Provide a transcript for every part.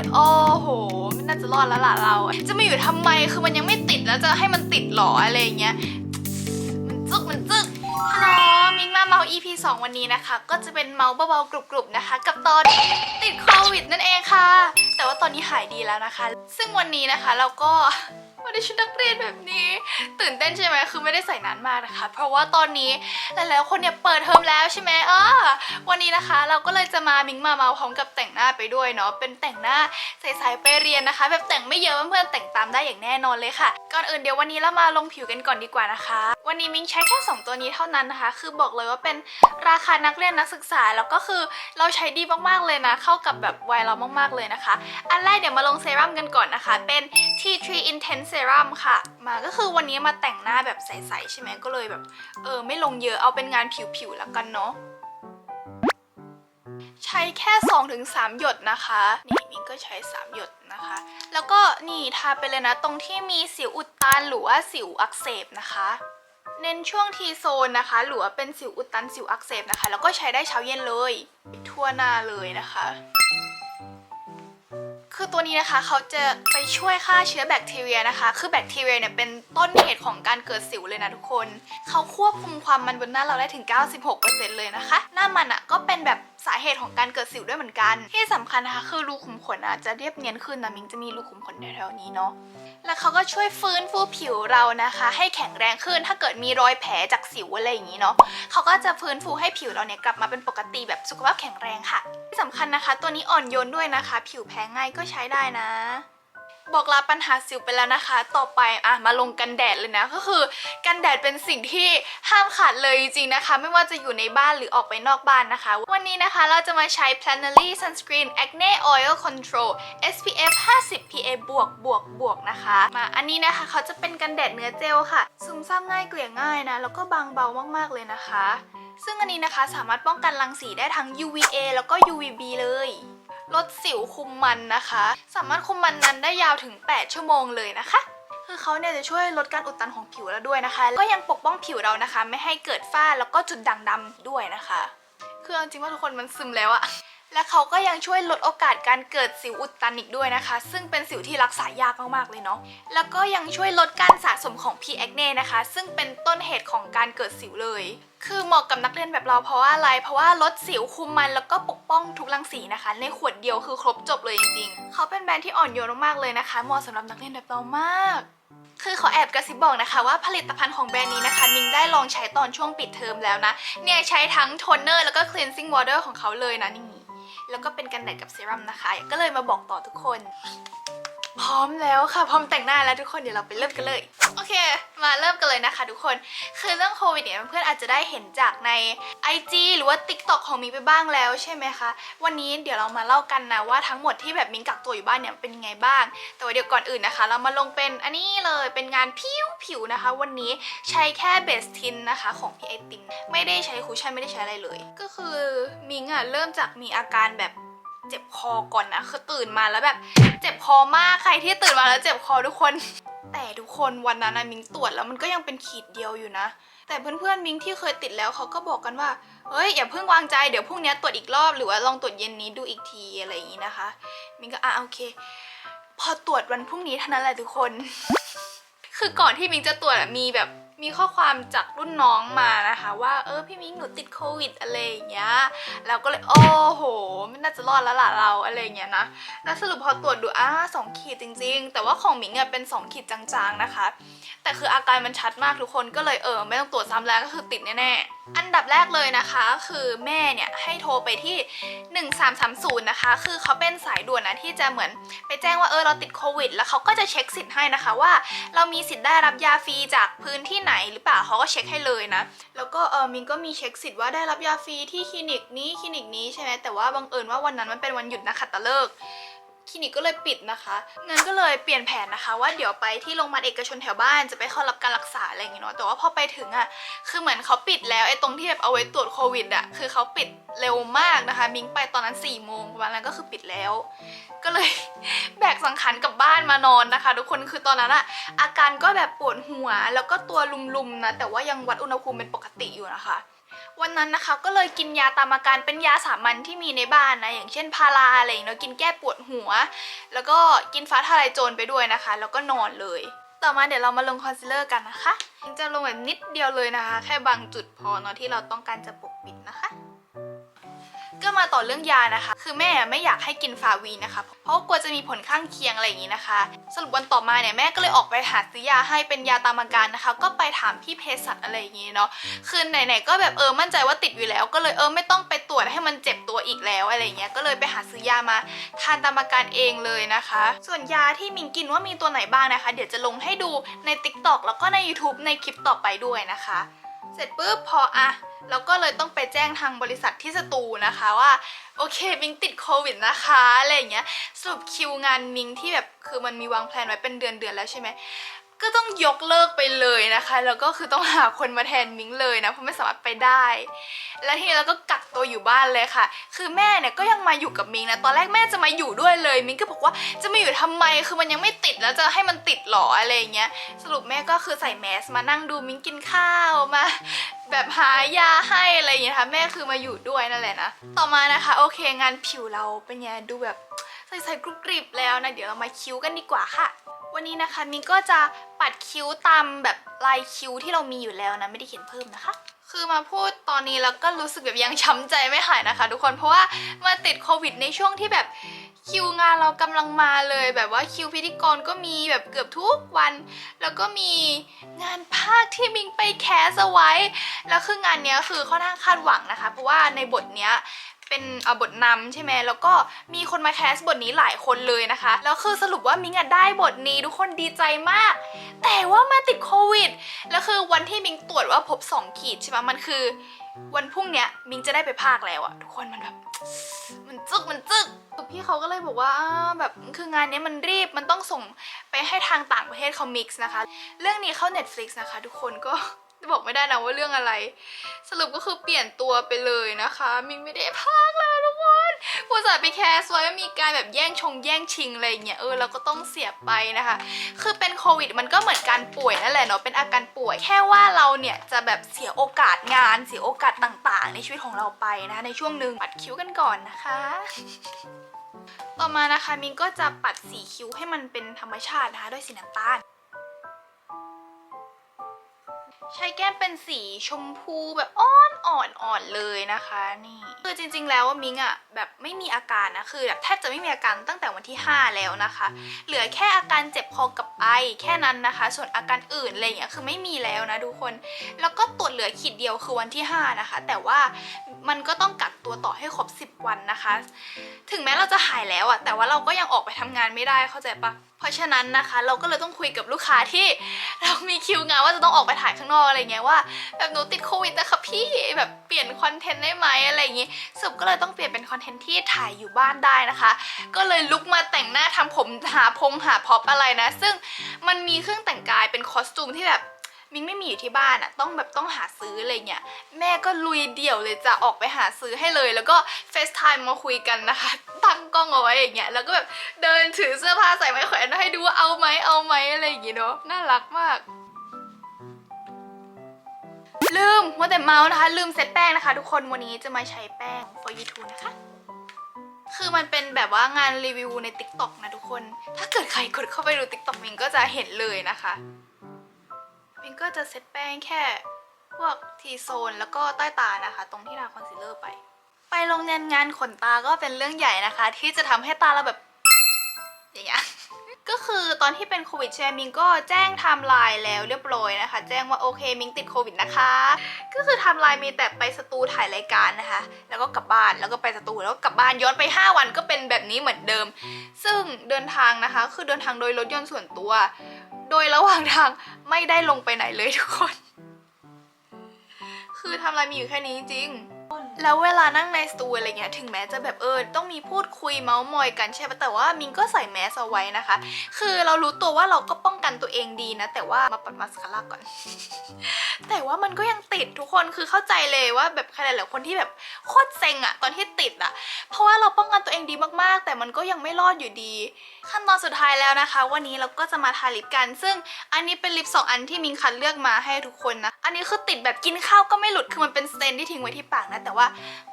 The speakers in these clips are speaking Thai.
เลยโอ้โหไม่น่าจะรอดแล้วล่ะเรา จะมาอยู่ทำไมคือมันยังไม่ติดแล้วจะให้มันติดหรออะไรอย่างเงี้ยมันจึกมันจึกฮัลโหลมิงมาเมา EP 2 วันนี้นะคะ ก็จะเป็นเมาเบาๆกรุบๆนะคะ กับตอนติดโควิดนั่นเองค่ะ แต่ว่าตอนนี้หายดีแล้วนะคะ ซึ่งวันนี้นะคะเราก็ ไม่ได้ชุดนักเรียนแบบนี้ ตื่นเต้นใช่ไหมคือไม่ได้ใส่นานมากนะคะ เพราะว่าตอนนี้หลายๆคนเนี่ยเปิดเทอมแล้วใช่ไหมเออวันนี้นะคะ เราก็เลยจะมามิงมาเมาพร้อมกับแต่งหน้าไปด้วยเนาะเป็นแต่งหน้าใสๆไปเรียนนะคะ แบบแต่งไม่เยอะเพื่อนๆแต่งตามได้อย่างแน่นอนเลยค่ะก่อนอื่นเดี๋ยววันนี้เรามาลงผิวกันก่อนดีกว่านะคะ วันนี้มิงใช้แค่สองตัวนี้เท่านั้นนะคะ คือบอกเลยว่าเป็นราคานักเรียนนักศึกษาแล้วก็คือเราใช้ดีมากๆเลยนะ เข้ากับแบบวัยเรามากๆเลยนะคะ อันแรกเดี๋ยวมาลงเซรั่มกันก่อนนะคะ เป็น T3 Intense Serum ค่ะ มาก็คือวันนี้มาแต่งหน้าแบบใสๆใช่ไหมก็เลยแบบ เออ ไม่ลงเยอะเอาเป็นงานผิวๆแล้วกันเนาะใช้แค่ 2-3 หยดนะคะ นี่มินก็ใช้ 3 หยดนะคะ แล้วก็นี่ทาไปเลยนะ ตรงที่มีสิวอุดตันหรือว่าสิวอักเสบนะคะ เน้นช่วงทีโซนนะคะ หรือว่าเป็นสิวอุดตันสิวอักเสบนะคะ แล้วก็ใช้ได้เช้าเย็นเลย ทั่วหน้าเลยนะคะ คือตัวนี้นะคะเขาจะไปช่วยฆ่าเชื้อแบคทีเรียนะคะ คือแบคทีเรียเนี่ยเป็นต้นเหตุของการเกิดสิวเลยนะทุกคน เขาควบคุมความมันบนหน้าเราได้ถึง 96%เลยนะคะ หน้ามันอะ่ะก็เป็นแบบสาเหตุของการเกิดสิวด้วยเหมือนกัน ที่สำคัญนะคะคือรูขุมขนอะจะเรียบเนียนขึ้นนะมิงจะมีรูขุมขนแถวๆนี้เนาะ แล้วเขาก็ช่วยฟื้นฟูผิวเรานะคะ ให้แข็งแรงขึ้นถ้าเกิดมีรอยแผลจากสิวอะไรอย่างนี้เนาะเขาก็จะฟื้นฟูให้ผิวเราเนี่ยกลับมาเป็นปกติแบบสุขภาพแข็งแรงค่ะ ที่สำคัญนะคะ ตัวนี้อ่อนโยนด้วยนะคะ ผิวแพ้ง่ายก็ใช้ได้นะ บอกลาปัญหาสิวไปแล้วนะคะ ต่อไปอะมาลงกันแดดเลยนะ ก็คือกันแดดเป็นสิ่งที่ห้ามขาดเลยจริงนะคะ ไม่ว่าจะอยู่ในบ้านหรือออกไปนอกบ้านนะคะ วันนี้นะคะเราจะมาใช้ Planery Sunscreen Acne Oil Control SPF 50 PA บวกบวกบวกนะคะ มาอันนี้นะคะเขาจะเป็นกันแดดเนื้อเจลค่ะ ซึมซาบง่ายเกลี่ยง่ายนะ แล้วก็บางเบามากๆเลยนะคะ ซึ่งอันนี้นะคะสามารถป้องกันรังสีได้ทั้ง UVA แล้วก็ UVB เลย ลดสิวคุมมันนะคะ สามารถคุมมันนั้นได้ยาวถึง 8 ชั่วโมงเลยนะคะ คือเขาเนี่ยจะช่วยลดการอุดตันของผิวแล้วด้วยนะคะ ก็ยังปกป้องผิวเรานะคะ ไม่ให้เกิดฝ้าแล้วก็จุดด่างดำด้วยนะคะ คือเอาจริงว่าทุกคนมันซึมแล้วอะ และเขาก็ยังช่วยลดโอกาสการเกิดสิวอุดตันอีกด้วยนะคะ ซึ่งเป็นสิวที่รักษายากมากๆเลยเนาะแล้วก็ยังช่วยลดการสะสมของ P. acne นะคะ ซึ่งเป็นต้นเหตุของการเกิดสิวเลย คือเหมาะกับนักเรียนแบบเราเพราะว่าอะไร เพราะว่าลดสิวคุมมันแล้วก็ปกป้องทุกรังสีนะคะ ในขวดเดียวคือครบจบเลยจริงๆ เขาเป็นแบรนด์ที่อ่อนโยนมากๆเลยนะคะ เหมาะสำหรับนักเรียนแบบเรามากคือขอแอบกระซิบบอกนะคะว่าผลิตภัณฑ์ของแบรนด์นี้นะคะมิงได้ลองใช้ตอนช่วงปิดเทอมแล้วนะ เนี่ยใช้ทั้งโทนเนอร์แล้วก็ cleansing water ของเขาเลยนะนี่ แล้วก็เป็นกันแดดกับเซรั่มนะคะก็เลยมาบอกต่อทุกคน พร้อมแล้วค่ะ พร้อมแต่งหน้าแล้วทุกคนเดี๋ยวเราไปเริ่มกันเลย โอเค มาเริ่มกันเลยนะคะทุกคน คือเรื่องโควิดเนี่ยเพื่อนอาจจะได้เห็นจากใน IG หรือว่า TikTok ของมิงไปบ้างแล้วใช่ไหมคะ วันนี้เดี๋ยวเรามาเล่ากันนะว่าทั้งหมดที่แบบมิงกักตัวอยู่บ้านเนี่ยเป็นยังไงบ้าง แต่ว่าเดี๋ยวก่อนอื่นนะคะ เรามาลงเป็นอันนี้เลยเป็นงานผิวผิวนะคะ วันนี้ใช้แค่เบสทินนะคะของพี่ไอติมไม่ได้ใช้คุชชั่นไม่ได้ใช้อะไรเลย ก็คือมิงอะเริ่มจากมีอาการแบบ เจ็บคอก่อนนะคือตื่นมาแล้วแบบ เจ็บคอมากใครที่ตื่นมาแล้วเจ็บคอทุกคน แต่ทุกคนวันนั้นนะมิงตรวจแล้วมันก็ยังเป็นขีดเดียวอยู่นะ แต่เพื่อนๆมิงที่เคยติดแล้วเขาก็บอกกันว่าเฮ้ยอย่าเพิ่งวางใจเดี๋ยวพรุ่งนี้ตรวจอีกรอบหรือว่าลองตรวจเย็นนี้ดูอีกทีอะไรอย่างนี้นะคะ มิงก็อะโอเค พอตรวจวันพรุ่งนี้เท่านั้นแหละทุกคน คือก่อนที่มิงจะตรวจอะมีแบบ มีข้อความจากรุ่นน้องมานะคะว่าเออพี่มิงหนูติดโควิดอะไรอย่างเงี้ยเราก็เลยโอ้โหไม่น่าจะรอดแล้วล่ะเราอะไรอย่างเงี้ยนะแล้วสรุปพอตรวจดูอ้าสองขีดจริง ๆ แต่ว่าของมิงอะเป็นสองขีดจางๆนะคะ แต่คืออาการมันชัดมากทุกคนก็เลยเออไม่ต้องตรวจซ้ำแล้วก็คือติดแน่ๆอันดับแรกเลยนะคะคือแม่เนี่ยให้โทรไปที่ 1330 นะคะ คือเขาเป็นสายด่วนนะที่จะเหมือนไปแจ้งว่าเออเราติดโควิด แล้วเขาก็จะเช็คสิทธิ์ให้นะคะว่า เรามีสิทธิ์ได้รับยาฟรีจากพื้นที่ไหนหรือเปล่าเขาก็เช็คให้เลยนะ แล้วก็เออมินก็มีเช็คสิทธิ์ว่าได้รับยาฟรีที่คลินิกนี้คลินิกนี้ใช่ไหมแต่ว่าบังเอิญว่าวันนั้นมันเป็นวันหยุดนะคะตะเลิก คลินิกก็เลยปิดนะคะงั้นก็เลยเปลี่ยนแผนนะคะ ว่าเดี๋ยวไปที่โรงพยาบาลเอกชนแถวบ้านจะไปเข้ารับการรักษาอะไรอย่างเงี้ยเนาะแต่ว่าพอไปถึงอะ่ะคือเหมือนเขาปิดแล้วไอ้ตรงที่แบบเอาไว้ตรวจโควิดอะ่ะคือเขาปิดเร็วมากนะคะ มิงไปตอนนั้น4ี่โมงประมาณนั้นก็คือปิดแล้ว ก็เลยแบกสังขารกลับบ้านมานอนนะคะ ทุกคนคือตอนนั้นอะอาการก็แบบปวดหัว แล้วก็ตัวลุมๆนะแต่ว่ายังวัดอุณหภูมิเป็นปกติอยู่นะคะ วันนั้นนะคะก็เลยกินยาตามอาการเป็นยาสามัญที่มีในบ้านนะอย่างเช่นพาราอะไรอย่างเงี้ยกินแก้ปวดหัว แล้วก็กินฟ้าทลายโจรไปด้วยนะคะ แล้วก็นอนเลย ต่อมาเดี๋ยวเรามาลงคอนซีลเลอร์กันนะคะจะลงแบบนิดเดียวเลยนะคะ แค่บางจุดพอเนาะที่เราต้องการจะปกปิด ก็มาต่อเรื่องยานะคะ คือแม่ไม่อยากให้กินฟาวีนะคะ เพราะกลัวจะมีผลข้างเคียงอะไรอย่างนี้นะคะ สรุปวันต่อมาเนี่ยแม่ก็เลยออกไปหาซื้อยาให้เป็นยาตามอาการนะคะ ก็ไปถามพี่เภสัชอะไรอย่างนี้เนาะ คือไหนๆก็แบบเออมั่นใจว่าติดอยู่แล้ว ก็เลยเออไม่ต้องไปตรวจให้มันเจ็บตัวอีกแล้วอะไรเงี้ย ก็เลยไปหาซื้อยามาทานตามอาการเองเลยนะคะ ส่วนยาที่มิงกินว่ามีตัวไหนบ้างนะคะ เดี๋ยวจะลงให้ดูใน TikTok แล้วก็ใน YouTube ในคลิปต่อไปด้วยนะคะ เสร็จปุ๊บพออะ เราก็เลยต้องไปแจ้งทางบริษัทที่สตูนะคะว่าโอเคมิงติดโควิดนะคะอะไรอย่างเงี้ยสรุปคิวงานมิงที่แบบคือมันมีวางแผนไว้เป็นเดือนเดือนแล้วใช่ไหมก็ต้องยกเลิกไปเลยนะคะแล้วก็คือต้องหาคนมาแทนมิงเลยนะเพราะไม่สามารถไปได้ แล้วทีนี้เราก็กักตัวอยู่บ้านเลยค่ะ คือแม่เนี่ยก็ยังมาอยู่กับมิงนะตอนแรกแม่จะมาอยู่ด้วยเลย มิงก็บอกว่าจะมาอยู่ทำไมคือมันยังไม่ติดแล้วจะให้มันติดหรออะไรเงี้ยสรุปแม่ก็คือใส่แมสมานั่งดูมิงกินข้าวมา แบบหายาให้อะไรอย่างเงี้ยค่ะแม่คือมาอยู่ด้วยนั่นแหละนะต่อมานะคะ โอเคงานผิวเราเป็นไงดูแบบใสๆกรุบกริบแล้วนะเดี๋ยวเรามาคิ้วกันดีกว่าค่ะ วันนี้นะคะมิงก็จะปัดคิ้วตามแบบลายคิ้วที่เรามีอยู่แล้วนะไม่ได้เขียนเพิ่มนะคะ คือมาพูดตอนนี้แล้วก็รู้สึกแบบยังช้ำใจไม่หายนะคะ ทุกคนเพราะว่ามาติดโควิดในช่วงที่แบบคิวงานเรากำลังมาเลยแบบว่าคิวพิธีกรก็มีแบบเกือบทุกวัน แล้วก็มีงานภาคที่มิงไปแคสเอาไว้ แล้วคืองานเนี้ยคือค่อนข้างคาดหวังนะคะ เพราะว่าในบทเนี้ย เป็นบทนำใช่ไหมแล้วก็มีคนมาแคสบทนี้หลายคนเลยนะคะ แล้วคือสรุปว่ามิงอะได้บทนี้ทุกคนดีใจมาก แต่ว่ามาติดโควิด แล้วคือวันที่มิงตรวจว่าพบ 2 ขีดใช่ไหมมันคือ วันพรุ่งเนี้ยมิงจะได้ไปภาคแล้วอะทุกคนมันแบบมันจึกมันจึกพี่เขาก็เลยบอกว่าแบบคืองานนี้มันรีบมันต้องส่งไปให้ทางต่างประเทศเขา mix นะคะ เรื่องนี้เข้า Netflix นะคะ ทุกคนก็ บอกไม่ได้นะว่าเรื่องอะไร สรุปก็คือเปลี่ยนตัวไปเลยนะคะ มิงไม่ได้พากแล้วทุกคนผู้สาห์ไปแคสไว้ว่ามีการแบบแย่งชงแย่งชิงอะไรอย่างเงี้ยเออเราก็ต้องเสียไปนะคะ คือเป็นโควิดมันก็เหมือนการป่วยนั่นแหละเนาะเป็นอาการป่วยแค่ว่าเราเนี่ยจะแบบเสียโอกาสงาน เสียโอกาสต่างๆ ในชีวิตของเราไปนะคะในช่วงหนึ่งปัดคิ้วกันก่อนนะคะต่อมานะคะมิงก็จะปัดสีคิ้วให้มันเป็นธรรมชาตินะคะด้วยสีน้ำตาล ใช้แก้มเป็นสีชมพูแบบอ่อนอ่อนอ่อนเลยนะคะนี่คือจริง ๆ แล้วมิงอะแบบไม่มีอาการนะคือแบบแทบจะไม่มีอาการตั้งแต่วันที่ 5 แล้วนะคะ เหลือแค่อาการเจ็บคอกับไอแค่นั้นนะคะ ส่วนอาการอื่นอะไรอย่างเงี้ยคือไม่มีแล้วนะทุกคน แล้วก็ตรวจเหลือขีดเดียวคือวันที่ 5 นะคะ แต่ว่ามันก็ต้องกักตัวต่อให้ครบ นะคะ ถึงแม้เราจะหายแล้วอะแต่ว่าเราก็ยังออกไปทำงานไม่ได้เข้าใจปะเพราะฉะนั้นนะคะ เราก็เลยต้องคุยกับลูกค้าที่เรามีคิวงานว่าจะต้องออกไปถ่ายข้างนอกอะไรเงี้ยว่าแบบหนูติดโควิดนะคะพี่แบบเปลี่ยนคอนเทนต์ได้ไหมอะไรอย่างงี้สรุปก็เลยต้องเปลี่ยนเป็นคอนเทนต์ที่ถ่ายอยู่บ้านได้นะคะ ก็เลยลุกมาแต่งหน้าทำผมหาพงหาพ็อปอะไรนะ ซึ่งมันมีเครื่องแต่งกายเป็นคอสตูมที่แบบ มิงไม่มีอยู่ที่บ้านอะต้องแบบต้องหาซื้ออะไรเงี้ยแม่ก็ลุยเดี่ยวเลยจะออกไปหาซื้อให้เลย แล้วก็เฟซไทม์มาคุยกันนะคะ ตั้งกล้องเอาไว้อย่างเงี้ยแล้วก็แบบเดินถือเสื้อผ้าใส่ไม้แขวนให้ดูว่าเอาไหมเอาไหมอะไรอย่างงี้เนาะน่ารักมากลืมว่าแต่เมาส์นะคะ ลืมเซตแป้งนะคะ ทุกคนวันนี้จะมาใช้แป้ง for you too นะคะ คือมันเป็นแบบว่างานรีวิวใน TikTok นะทุกคน ถ้าเกิดใครกดเข้าไปดู TikTok มิงก็จะเห็นเลยนะคะ มิงก็จะเซตแป้งแค่พวกทีโซนแล้วก็ใต้ตานะคะ ตรงที่ทาคอนซีลเลอร์ไป ไปโรงเรียนงานขนตาก็เป็นเรื่องใหญ่นะคะ ที่จะทำให้ตาเราแบบอย่างเงี้ยก็คือตอนที่เป็นโควิดใช่มมิงก็แจ้งไทม์ไลน์แล้วเรียบร้อยนะคะ แจ้งว่าโอเคมิงติดโควิดนะคะ ก็คือไทม์ไลน์มีแต่ไปสตูถ่ายรายการนะคะ แล้วก็กลับบ้านแล้วก็ไปสตูแล้วก็กลับบ้านย้อนไป 5 วันก็เป็นแบบนี้เหมือนเดิม ซึ่งเดินทางนะคะ คือเดินทางโดยรถยนต์ส่วนตัว โดยระหว่างทางไม่ได้ลงไปไหนเลยทุกคน คือทำลายมีอยู่แค่นี้จริงๆ แล้วเวลานั่งในสตูอะไรเงี้ยถึงแม้จะแบบเออต้องมีพูดคุยเมาส์มอยกันใช่ปะแต่ว่ามิงก็ใส่แมสเอาไว้นะคะ คือเรารู้ตัวว่าเราก็ป้องกันตัวเองดีนะ แต่ว่ามาปัดมาสคาร่าก่อน แต่ว่ามันก็ยังติดทุกคนคือเข้าใจเลยว่าแบบใครหลายๆคนที่แบบโคตรเซ็งอะตอนที่ติดอะเพราะว่าเราป้องกันตัวเองดีมากๆ แต่มันก็ยังไม่รอดอยู่ดี ขั้นตอนสุดท้ายแล้วนะคะ วันนี้เราก็จะมาทาลิปกัน ซึ่งอันนี้เป็นลิปสองอันที่มิงคัดเลือกมาให้ทุกคนนะอันนี้คือติดแบบกินข้าวก็ไม่หลุดคือมันเป็นสเตนที่ทิ้งไว้ที่ปากนะแต่ว่า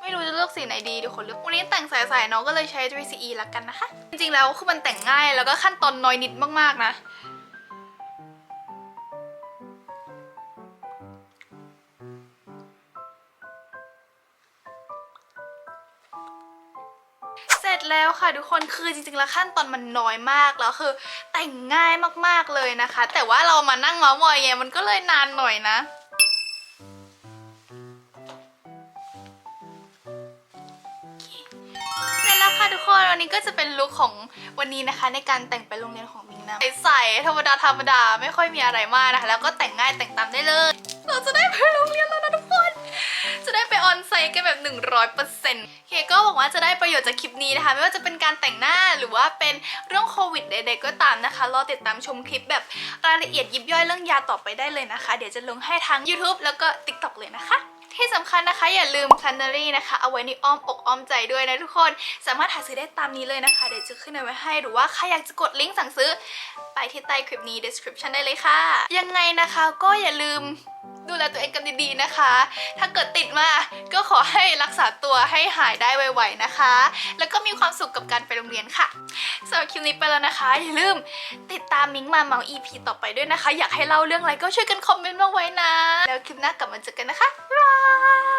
ไม่รู้จะเลือกสีไหนดีเดี๋ยวคนเลือกวันนี้แต่งใสๆเนาะก็เลยใช้ 3CE ละกันนะคะ จริงๆแล้วคือมันแต่งง่ายแล้วก็ขั้นตอนน้อยนิดมากๆนะเสร็จแล้วค่ะทุกคนคือจริงๆแล้วขั้นตอนมันน้อยมากแล้วคือแต่งง่ายมากๆเลยนะคะ แต่ว่าเรามานั่งเมาส์มอยไงมันก็เลยนานหน่อยนะ ก็จะเป็นลุคของวันนี้นะคะ ในการแต่งไปโรงเรียนของมิงนะใส่ธรรมดาธรรมดาไม่ค่อยมีอะไรมากนะคะ แล้วก็แต่งง่ายแต่งตามได้เลย เราจะได้ไปโรงเรียนแล้วนะทุกคน จะได้ไปออนไซต์กันแบบ 100%เคก็บอกว่าจะได้ประโยชน์จากคลิปนี้นะคะ ไม่ว่าจะเป็นการแต่งหน้าหรือว่าเป็นเรื่องโควิดใดๆก็ตามนะคะรอติดตามชมคลิปแบบรายละเอียดยิบย่อยเรื่องยาต่อไปได้เลยนะคะ เดี๋ยวจะลงให้ทั้ง YouTube แล้วก็ TikTok เลยนะคะ ที่สำคัญนะคะ อย่าลืม p l a n n e r y นะคะ เอาไว้ในอ้อมอกอ้อมใจด้วยนะทุกคน สามารถหาซื้อได้ตามนี้เลยนะคะ เดี๋ยวจะขึ้นเอาไว้ให้หรือว่าใครอยากจะกดลิงก์สั่งซื้อ ไปที่ใต้คลิปนี้ description ได้เลยค่ะ ยังไงนะคะก็อย่าลืมดูแลตัวเองกันดีๆนะคะ ถ้าเกิดติดมาก็ขอให้รักษาตัวให้หายได้ไวๆนะคะ แล้วก็มีความสุขกับการไปโรงเรียนค่ะสำหรับคลิปนี้ไปแล้วนะคะ อย่าลืมติดตามมิงมาเมา EP ต่อไปด้วยนะคะ อยากให้เล่าเรื่องอะไรก็ช่วยกันคอมเมนต์มาไว้นะ แล้วคลิปหน้ากลับมาเจอกันนะคะบ๊ายบาย Bye.